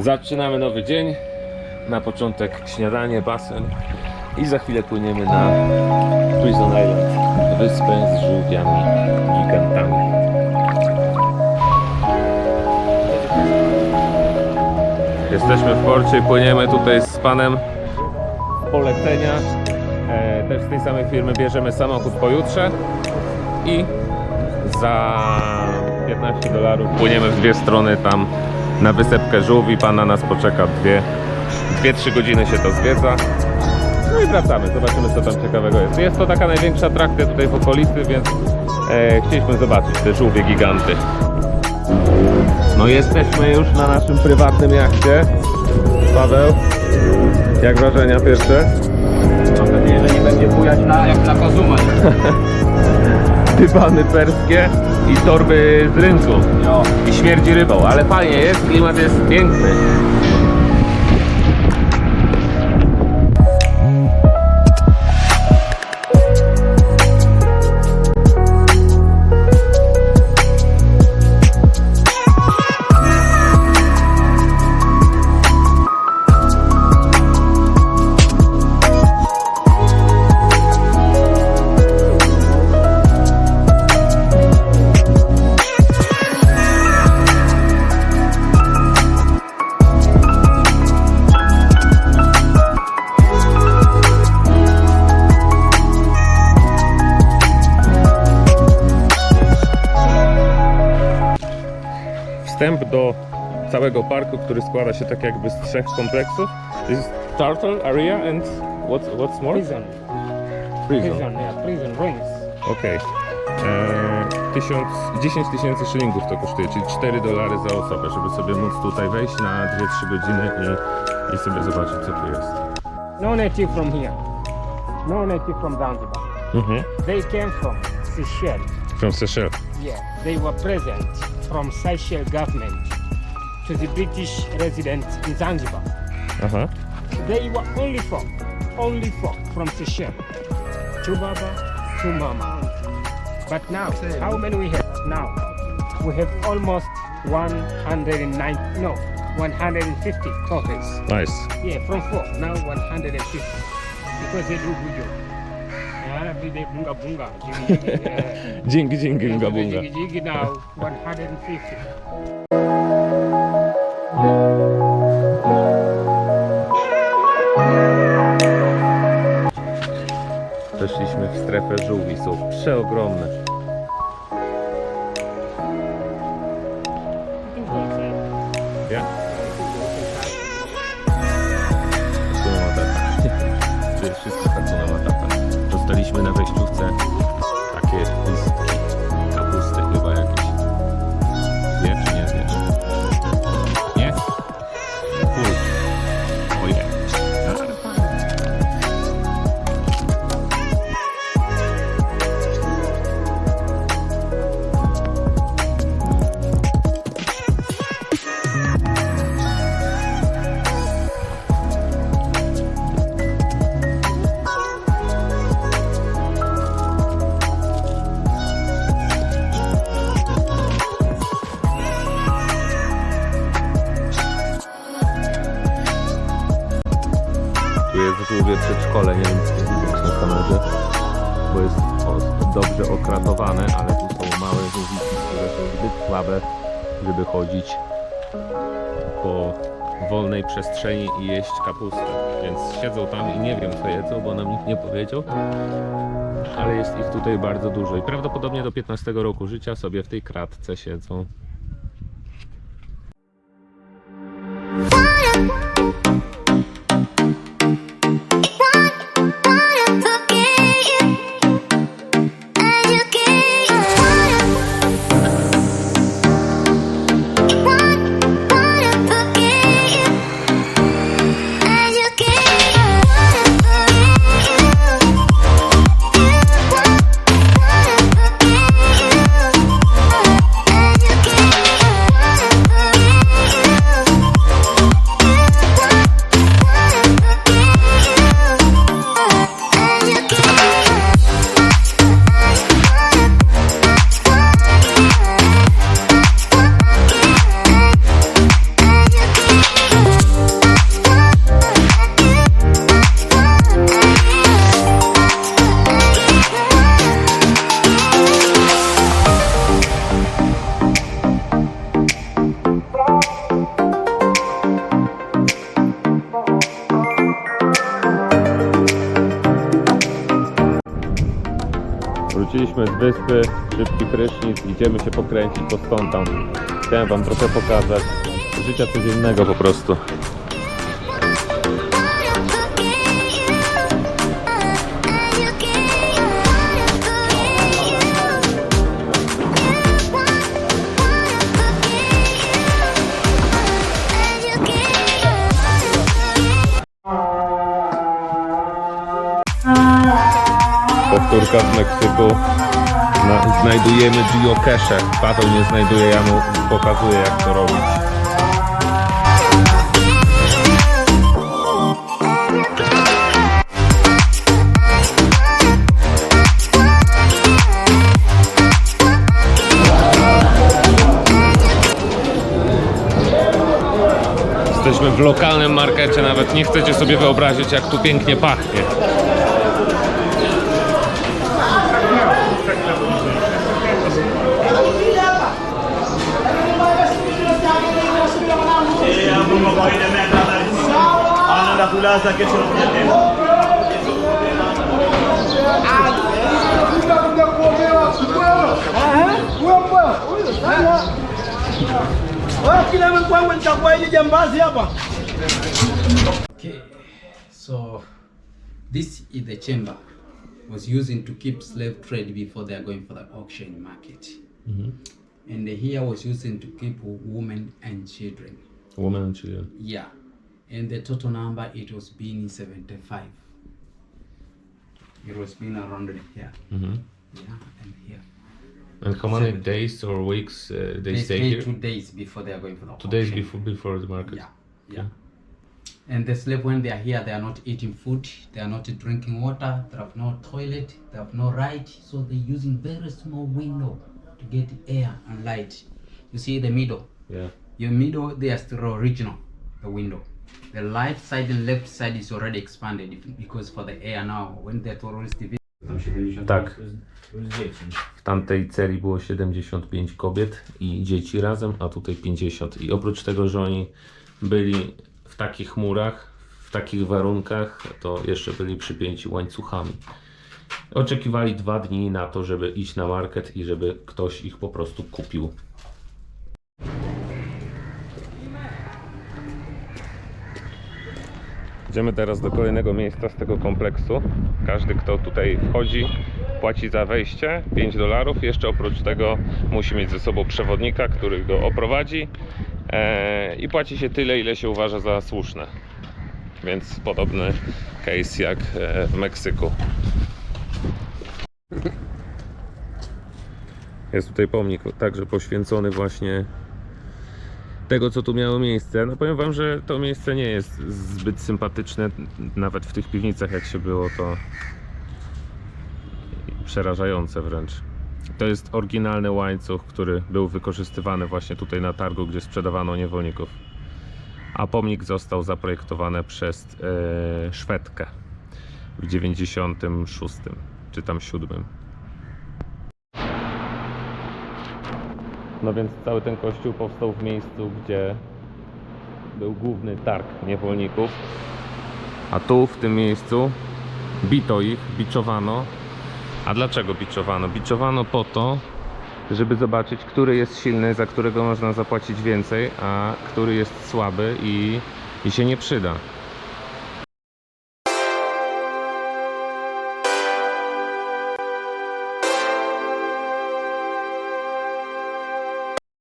Zaczynamy nowy dzień. Na początek śniadanie, basen i za chwilę płyniemy na Prison Island, wyspę z żółwiami gigantami. Jesteśmy w porcie i płyniemy tutaj z panem polecenia. E, też z tej samej firmy bierzemy samochód pojutrze i za 15 dolarów płyniemy w dwie strony tam na wysepkę żółwi. Pan na nas poczeka dwie, 2-3 godziny się to zwiedza. No i wracamy, zobaczymy co tam ciekawego jest. Jest to taka największa atrakcja tutaj w okolicy, więc e, chcieliśmy zobaczyć te żółwie giganty. No jesteśmy już na naszym prywatnym jachcie. Paweł, jak wrażenia pierwsze? Mam nadzieję, że nie będzie bujać na, jak na Kazuma. Dywany perskie i torby z rynku. I śmierdzi rybą, ale fajnie jest, klimat jest piękny. Do całego parku, który składa się tak jakby z trzech kompleksów. This is Turtle Area and what's, what's more? Prison. Prison. Prison, yeah, prison ruins. Okej. Eee, tysiąc- 10 tysięcy szylingów to kosztuje, czyli 4 dolary za osobę, żeby sobie móc tutaj wejść na 2-3 godziny i, i sobie zobaczyć co tu jest. No native from here. No native from Zanzibar. Mhm. They came from Seychelles. From Seychelles. Yeah, they were present from Seychelles government to the British residents in Zanzibar. Aha. They were only four, only four from Seychelles. Two baba, two mama. But now, how many we have now? We have almost 109, no, 150 topics. Nice. Yeah, from four, now 150. Because they do good job. They bunga bunga. Dzięki, bunga, bunga. Jiggy, jiggy now, 150. Weszliśmy w strefę żółwi, są przeogromne. Ja? Wszystko. Dostaliśmy przedszkole, nie wiem widać na kamerze, bo jest dobrze okratowane, ale tu są małe żółwiki, które są zbyt słabe, żeby chodzić po wolnej przestrzeni i jeść kapustę. Więc siedzą tam i nie wiem co jedzą, bo nam nikt nie powiedział. Ale jest ich tutaj bardzo dużo i prawdopodobnie do 15 roku życia sobie w tej kratce siedzą. Przyszliśmy z wyspy, szybki prysznic, idziemy się pokręcić po stąd tam. Chciałem wam trochę pokazać życia codziennego po prostu. Powtórka z Meksyku. Zna, znajdujemy geocache. Paweł nie znajduje, ja mu pokazuję jak to robić. Jesteśmy w lokalnym markecie, nawet nie chcecie sobie wyobrazić jak tu pięknie pachnie. Anaenda kulaza kesho nakuja tena. Kila mkwangu nitakuwa hili jambazi hapa. Okay, so this is the chamber was using to keep slave trade before they are going for the auction market. Mm -hmm. And here was using to keep women and children. Woman and children. Yeah, and the total number it was being 75. It was being around here. Yeah, and here. And how many Seven. days or weeks uh, they, They stay stay here? two days before they are going for the Two days auction. before before the market. Yeah, yeah. And the slave, when they are here, they are not eating food, they are not drinking water, they have no toilet, they have no light, so they're using very small window to get air and light. You see the middle, Yeah. Your middle, they are still original, the window. The right side and left side is already expanded if- because for the air now, when the tourist visit, Tak. W tamtej celi było 75 kobiet i dzieci razem, a tutaj 50. I oprócz tego, że oni byli w takich murach, w takich warunkach, to jeszcze byli przypięci łańcuchami. Oczekiwali dwa dni na to, żeby iść na market i żeby ktoś ich po prostu kupił. Idziemy teraz do kolejnego miejsca z tego kompleksu. Każdy, kto tutaj wchodzi, płaci za wejście 5 dolarów. Jeszcze oprócz tego musi mieć ze sobą przewodnika, który go oprowadzi e, i płaci się tyle, ile się uważa za słuszne. Więc podobny case jak e, w Meksyku. Jest tutaj pomnik także poświęcony właśnie tego, co tu miało miejsce. No powiem Wam, że to miejsce nie jest zbyt sympatyczne, nawet w tych piwnicach, jak się było, to przerażające wręcz. To jest oryginalny łańcuch, który był wykorzystywany właśnie tutaj na targu, gdzie sprzedawano niewolników. A pomnik został zaprojektowany przez e, Szwedkę w 96 czy tam 7. No więc cały ten kościół powstał w miejscu, gdzie był główny targ niewolników. A tu, w tym miejscu, bito ich, biczowano. A dlaczego biczowano? Biczowano po to, żeby zobaczyć, który jest silny, za którego można zapłacić więcej, a który jest słaby i, i się nie przyda.